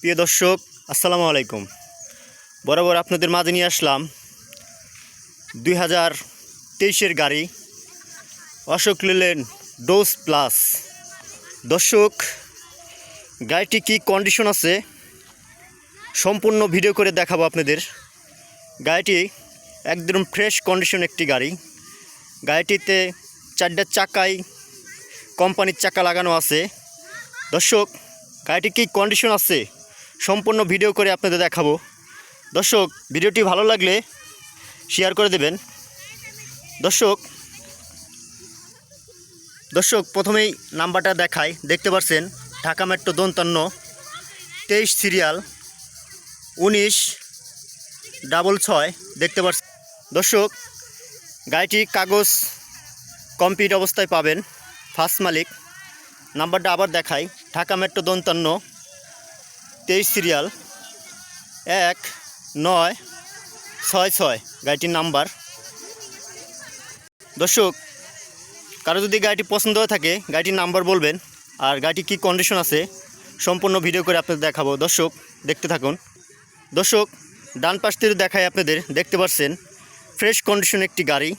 প্রিয় দর্শক, আসসালামু আলাইকুম। বরাবর আপনাদের মাঝে নিয়ে আসলাম দুই হাজার তেইশের গাড়ি, অশোক লেলেন ডোজ প্লাস। দর্শক, গাড়িটি কি কন্ডিশন আছে? সম্পূর্ণ ভিডিও করে দেখাবো আপনাদের। গাড়িটি একদম ফ্রেশ কন্ডিশন একটি গাড়ি। গাড়িটিতে চারটা চাকায় কোম্পানির চাকা লাগানো আছে। দর্শক, গাড়িটি কি কন্ডিশন আছে? সম্পূর্ণ ভিডিও করে আপনাদের দেখাবো। দর্শক, ভিডিওটি ভালো লাগলে শেয়ার করে দেবেন। দর্শক দর্শক, প্রথমেই নাম্বারটা দেখাই। দেখতে পাচ্ছেন, ঢাকা মেট্রো দন্তান্ন, তেইশ সিরিয়াল, উনিশ, ডাবল ছয়, দেখতে পাচ্ছেন। দর্শক, গাড়িটি কাগজ, কমপ্লিট অবস্থায় পাবেন ফার্স্ট মালিক। নাম্বারটা আবার দেখাই, ঢাকা মেট্রো দন্তান্ন তেইশ সিরিয়াল, এক, নয়, ছয় ছয়, গাড়িটির নাম্বার। দর্শক, কারও যদি গাড়িটি পছন্দ হয়ে থাকে, গাড়িটির নাম্বার বলবেন, আর গাড়িটি কী কন্ডিশন আছে, সম্পূর্ণ ভিডিও করে আপনাদের দেখাবো। দর্শক, দেখতে থাকুন। দর্শক, ডান পাশ থেকে দেখায় আপনাদের, দেখতে পাচ্ছেন ফ্রেশ কন্ডিশন একটি গাড়ি,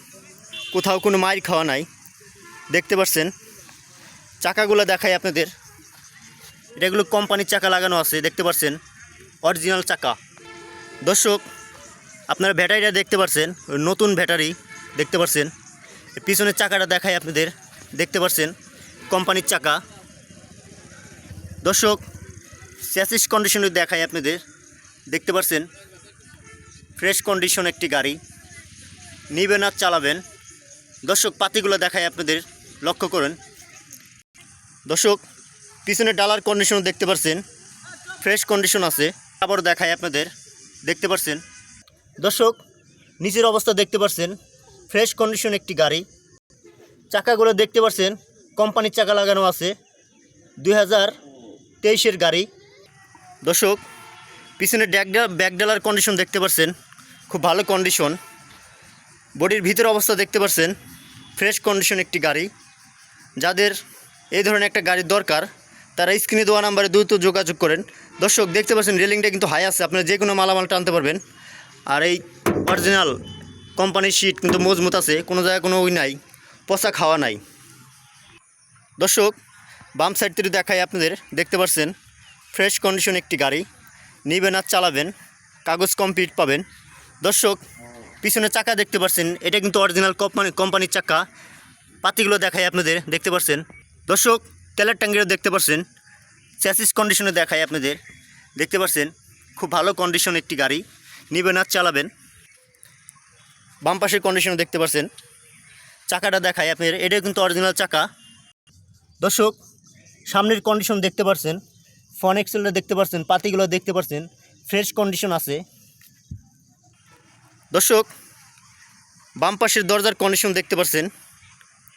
কোথাও কোনো মাইর খাওয়া নাই। দেখতে পাচ্ছেন চাকাগুলো দেখায় আপনাদের। এটাগুলো কোম্পানির চাকা লাগানো আছে, দেখতে পাচ্ছেন? অরিজিনাল চাকা। দর্শক, আপনারা ব্যাটারিটা দেখতে পাচ্ছেন, নতুন ব্যাটারি, দেখতে পাচ্ছেন? পিছনের চাকাটা দেখায় আপনাদের, দেখতে পাচ্ছেন? কোম্পানির চাকা। দর্শক স্যাসিস কন্ডিশনে দেখায় আপনাদের, দেখতে পাচ্ছেন? ফ্রেশ কন্ডিশন একটি গাড়ি। নিবেন আর চালাবেন। দর্শক, পাতিগুলো দেখায় আপনাদের, লক্ষ্য করেন। দর্শক পিছনে ডালার কন্ডিশন দেখতে পাচ্ছেন ফ্রেশ কন্ডিশন আছে। আবার দেখায় আপনাদের। দেখতে পাচ্ছেন দর্শক, নিচের অবস্থা দেখতে পাচ্ছেন ফ্রেশ কন্ডিশন একটি গাড়ি। চাকাগুলো দেখতে পাচ্ছেন কোম্পানির চাকা লাগানো আছে। দুই হাজার তেইশের গাড়ি। দর্শক, পিছনে ড্যাগডা ব্যাকডালার কন্ডিশন দেখতে পাচ্ছেন খুব ভালো কন্ডিশন বডির ভিতর অবস্থা দেখতে পাচ্ছেন ফ্রেশ কন্ডিশন একটি গাড়ি। যাদের এই ধরনের একটা গাড়ির দরকার তারা স্ক্রিনে দেওয়া নাম্বারে দ্রুত যোগাযোগ করেন। দর্শক, দেখতে পাচ্ছেন রেলিংটা কিন্তু হাই আছে। আপনারা যে কোনো মালামাল টানতে পারবেন। আর এই অরিজিনাল কোম্পানির সিট কিন্তু মজবুত আছে। কোনো জায়গায় কোনো ওই নাই। পচা খাওয়া নাই। দর্শক, বাম সাইড থেকে দেখাই আপনাদের। দেখতে পাচ্ছেন ফ্রেশ কন্ডিশন একটি গাড়ি। নিবেন আর চালাবেন। কাগজ কমপ্লিট পাবেন। দর্শক, পিছনে চাকা দেখতে পাচ্ছেন। এটা কিন্তু অরিজিনাল কোম্পানি কোম্পানির চাকা। পাতিগুলো দেখাই আপনাদের। দেখতে পাচ্ছেন। দর্শক তেলের ট্যাঙ্কিটা দেখতে পাচ্ছেন চ্যাসিস কন্ডিশনে দেখায় আপনাদের। দেখতে পাচ্ছেন খুব ভালো কন্ডিশন একটি গাড়ি। নিবেন আর চালাবেন। বাম পাশের কন্ডিশনে দেখতে পাচ্ছেন চাকাটা দেখায় আপনাদের। এটা কিন্তু অরিজিনাল চাকা। দর্শক, সামনের কন্ডিশন দেখতে পাচ্ছেন ফন এক্সেলটা দেখতে পাচ্ছেন পাতিগুলো দেখতে পাচ্ছেন ফ্রেশ কন্ডিশন আছে। দর্শক, বাম পাশের দরজার কন্ডিশন দেখতে পাচ্ছেন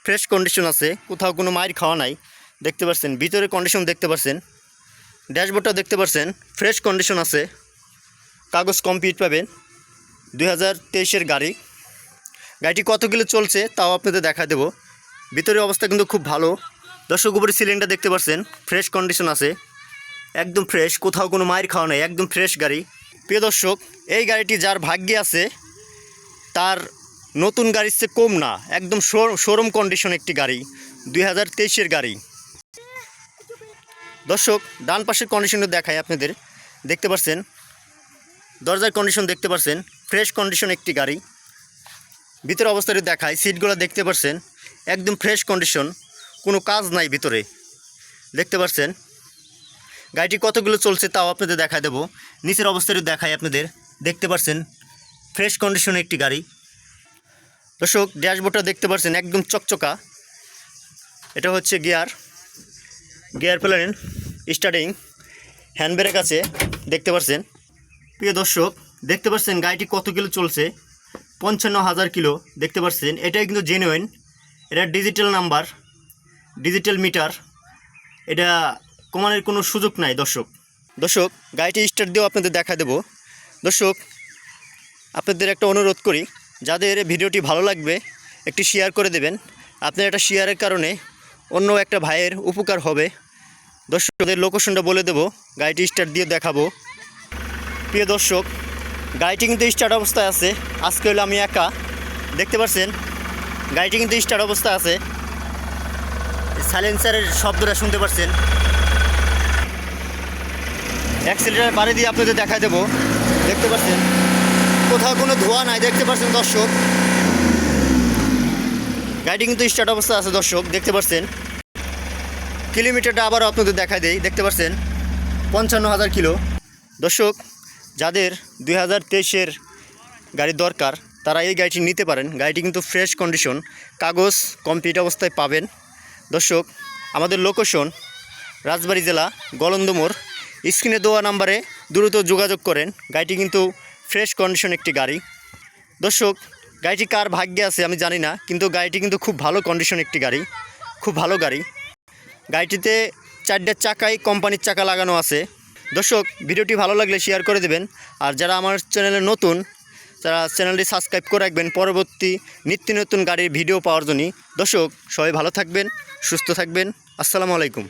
ফ্রেশ কন্ডিশন আছে। কোথাও কোনো মায়ের খাওয়া নাই। দেখতে পাচ্ছেন ভিতরে কন্ডিশন দেখতে পাচ্ছেন ড্যাশবোর্ডটা দেখতে পাচ্ছেন ফ্রেশ কন্ডিশন আছে, কাগজ কমপ্লিট পাবেন, দুই হাজার তেইশের গাড়ি। গাড়িটি কত কিলো চলছে তাও আপনাদের দেখা দেবো। ভিতরে অবস্থা কিন্তু খুব ভালো। দর্শক উপরে সিলিন্ডার দেখতে পাচ্ছেন ফ্রেশ কন্ডিশন আছে, একদম ফ্রেশ কোথাও কোনো মায়ের খাওয়া নেই, একদম ফ্রেশ গাড়ি। প্রিয় দর্শক, এই গাড়িটি যার ভাগ্যে আছে, তার নতুন গাড়ির চেয়ে কম না, একদম শোরুম কন্ডিশন একটি গাড়ি, দুই হাজার তেইশের গাড়ি। দর্শক, ডান পাশের কন্ডিশনে দেখায় আপনাদের। দেখতে পাচ্ছেন দরজার কন্ডিশন দেখতে পাচ্ছেন ফ্রেশ কন্ডিশন একটি গাড়ি। ভিতরে অবস্থাটি দেখায় সিটগুলো দেখতে পাচ্ছেন একদম ফ্রেশ কন্ডিশন কোনো কাজ নাই ভিতরে। দেখতে পাচ্ছেন গাড়িটি কতগুলো চলছে তাও আপনাদের দেখা দেবো। নিচের অবস্থাটি দেখায় আপনাদের। দেখতে পাচ্ছেন ফ্রেশ কন্ডিশন একটি গাড়ি। দর্শক, ড্যাশবোর্ডটা দেখতে পাচ্ছেন একদম চকচকা। এটা হচ্ছে gear. Gear plain starting hand brake আছে, দেখতে পাচ্ছেন প্রিয় দর্শক, দেখতে পাচ্ছেন গাড়িটি কত কিলো চলছে? পঞ্চান্ন হাজার কিলো, দেখতে পাচ্ছেন এটাই কিন্তু জেনুইন এটা ডিজিটাল নাম্বার ডিজিটাল মিটার এটা কমানোর কোনো সুযোগ নাই দর্শক। দর্শক, গাড়িটি স্টার্ট দিয়েও আপনাদের দেখা দেবো। দর্শক, আপনাদের একটা অনুরোধ করি, যাদের ভিডিওটি ভালো লাগবে, একটি শেয়ার করে দেবেন। আপনার একটা শেয়ারের কারণে অন্য একটা ভাইয়ের উপকার হবে। দর্শকদের লোকেশনটা বলে দেবো, গাড়িটি স্টার্ট দিয়ে দেখাবো। প্রিয় দর্শক, গাড়িটি কিন্তু স্টার্ট অবস্থায় আছে। আজকে হলো আমি একা। দেখতে পাচ্ছেন, গাড়িটি কিন্তু স্টার্ট অবস্থায় আছে। সাইলেন্সারের শব্দটা শুনতে পাচ্ছেন। অ্যাক্সিলেটার বাড়ি দিয়ে আপনাদের দেখাই দেবো। দেখতে পাচ্ছেন, কোথাও কোনো ধোঁয়া নাই। দেখতে পাচ্ছেন দর্শক গাড়িটি কিন্তু স্টার্ট অবস্থা আছে, দর্শক, দেখতে পাচ্ছেন কিলোমিটারটা আবারও আপনাদের দেখা দেই, দেখতে পাচ্ছেন পঞ্চান্ন হাজার কিলো। দর্শক, যাদের দুই হাজার তেইশের গাড়ি দরকার, তারা এই গাড়িটি নিতে পারেন। গাড়িটি কিন্তু ফ্রেশ কন্ডিশন কাগজ কমপ্লিট অবস্থায় পাবেন। দর্শক, আমাদের লোকেশন রাজবাড়ী জেলা গলন্দমোড় স্ক্রিনে দেওয়া নাম্বারে দ্রুত যোগাযোগ করেন। গাড়িটি কিন্তু ফ্রেশ কন্ডিশন একটি গাড়ি। দর্শক গাড়িটি কার ভাগ্যে আছে আমি জানি না, কিন্তু গাড়িটি কিন্তু খুব ভালো কন্ডিশন একটি গাড়ি, খুব ভালো গাড়ি। গাড়িটিতে চারটে চাকাই কোম্পানির চাকা লাগানো আছে। দর্শক, ভিডিওটি ভালো লাগলে শেয়ার করে দেবেন। আর যারা আমার চ্যানেলে নতুন, তারা চ্যানেলটি সাবস্ক্রাইব করে রাখবেন। পরবর্তী নিত্য নতুন গাড়ির ভিডিও পাওয়ার জন্য দর্শক, সবাই ভালো থাকবেন, সুস্থ থাকবেন। আসসালামু আলাইকুম।